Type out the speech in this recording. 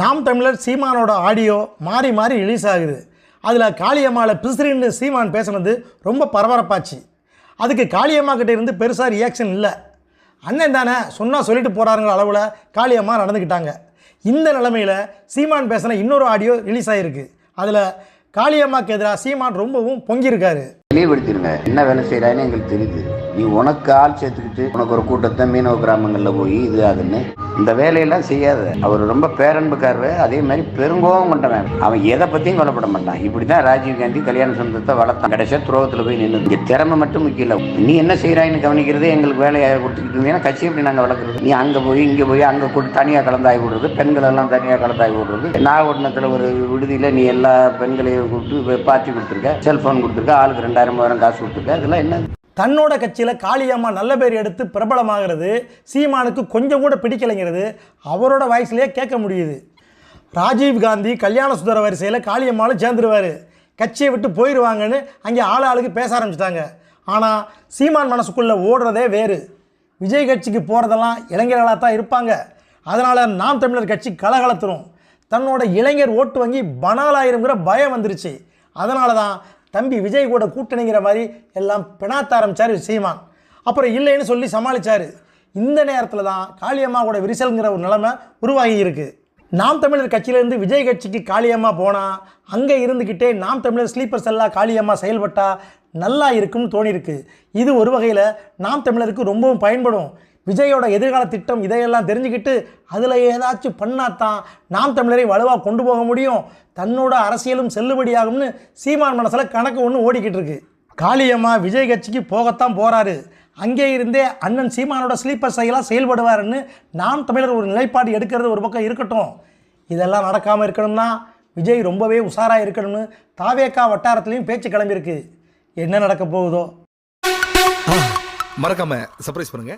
நாம் தமிழர் சீமானோட ஆடியோ மாறி மாறி ரிலீஸ் ஆகுது. அதில் காளியம்மாவில் பிசிறின்னு சீமான் பேசுனது ரொம்ப பரபரப்பாச்சு. அதுக்கு காளியம்மா கிட்டே இருந்து பெருசாக ரியாக்ஷன் இல்லை. அண்ணன் தானே சொன்னால் சொல்லிட்டு போகிறாருங்கிற அளவில் காளியம்மா நடந்துக்கிட்டாங்க இந்த நிலமையில் சீமான் பேசின இன்னொரு ஆடியோ ரிலீஸ் ஆகிருக்கு அதில் காளியம்மாக்கு எதிராக சீமான் ரொம்பவும் பொங்கியிருக்காரு. தெளிவுபடுத்திடுங்க என்ன வேலை செய்கிறான்னு எங்களுக்கு தெரியுது. நீ உனக்கு ஆள் சேர்த்துக்கிட்டு உனக்கு ஒரு கூட்டத்தை மீனவ கிராமங்களில் போய் இது அதுன்னு இந்த வேலையெல்லாம் செய்யாத. அவர் ரொம்ப பேரன்புக்காரு அதே மாதிரி பெருங்கோபம் கொண்டவன் அவன் எதை பற்றியும் கொல்லப்பட மாட்டான். இப்படி தான் ராஜீவ் காந்தி கல்யாண சொந்தத்தை வளர்த்தான். கடைசியாக துரோகத்தில் போய் நின்று இங்கே திறமை மட்டும் முக்கியம் இல்லை. நீ என்ன செய்கிறாயின்னு கவனிக்கிறது எங்களுக்கு வேலையை கொடுத்துக்கிட்டு இருந்தீங்கன்னா கட்சி எப்படி நாங்கள் வளர்க்குறது? நீ அங்கே போய் இங்கே போய் அங்கே கொடு தனியாக கலந்தாய் விடுறது. பெண்கள் எல்லாம் தனியாக கலந்தாய் விடுறது. நாகப்பட்டினத்தில் ஒரு விடுதியில் நீ எல்லா பெண்களையும் கூப்பிட்டு பார்ட்டி கொடுத்துருக்க. செல்ஃபோன் கொடுத்துருக்க. ஆளுக்கு ரெண்டாயிரம் மூவாயிரம் காசு கொடுத்துருக்க. அதெல்லாம் என்ன? தன்னோட கட்சியில் காளியம்மா நல்ல பேர் எடுத்து பிரபலமாகிறது சீமானுக்கு கொஞ்சம் கூட பிடிக்கலைங்கிறது அவரோட வாய்ஸ்லேயே கேட்க முடியுது. ராஜீவ் காந்தி கல்யாண சுந்தர வரிசையில் காளியம்மாலும் சேர்ந்துருவார். கட்சியை விட்டு போயிடுவாங்கன்னு அங்கே ஆள் ஆளுக்கு பேச ஆரம்பிச்சிட்டாங்க. ஆனால் சீமான் மனசுக்குள்ளே ஓடுறதே வேறு. விஜய் கட்சிக்கு போகிறதெல்லாம் இளைஞர்களாக தான் இருப்பாங்க. அதனால் நாம் தமிழர் கட்சி கலகலத்துரும் தன்னோட இளைஞர் ஓட்டு வங்கி பனாலாயிருங்கிற பயம் வந்துருச்சு. அதனால தான் தம்பி விஜய் கூட கூட்டணிங்கிற மாதிரி எல்லாம் பிணாத்த ஆரம்பித்தார் சீமான். அப்புறம் இல்லைன்னு சொல்லி சமாளிச்சார். இந்த நேரத்தில் தான் காளியம்மா கூட விரிசல்ங்கிற ஒரு நிலைமை உருவாகி இருக்குது நாம் தமிழர் கட்சியிலேருந்து விஜய் கட்சிக்கு காளியம்மா போனால் அங்கே இருந்துக்கிட்டே நாம் தமிழர் ஸ்லீப்பர் செல்லாக காளியம்மா செயல்பட்டால் நல்லா இருக்கும்னு தோணியிருக்கு இது ஒரு வகையில் நாம் தமிழருக்கு ரொம்பவும் பயன்படும். விஜயோட எதிர்கால திட்டம் இதையெல்லாம் தெரிஞ்சுக்கிட்டு அதில் ஏதாச்சும் பண்ணாதான் நாம் தமிழரை வலுவாக கொண்டு போக முடியும். தன்னோட அரசியலும் செல்லுபடியாகும்னு சீமான் மனசில் கணக்கு ஒன்று ஓடிக்கிட்டு இருக்கு. காளியம்மா விஜய் கட்சிக்கு போகத்தான் போகிறாரு அங்கே இருந்தே அண்ணன் சீமானோட ஸ்லீப்பர் செயலாக செயல்படுவாருன்னு நாம் தமிழர் ஒரு நிலைப்பாடு எடுக்கிறது ஒரு பக்கம் இருக்கட்டும். இதெல்லாம் நடக்காமல் இருக்கணும்னா விஜய் ரொம்பவே உஷாராக இருக்கணும்னு தாவேக்கா வட்டாரத்துலேயும் பேச்சு கிளம்பியிருக்கு. என்ன நடக்க போகுதோ? மறக்காம சர்ப்ரைஸ் பண்ணுங்க.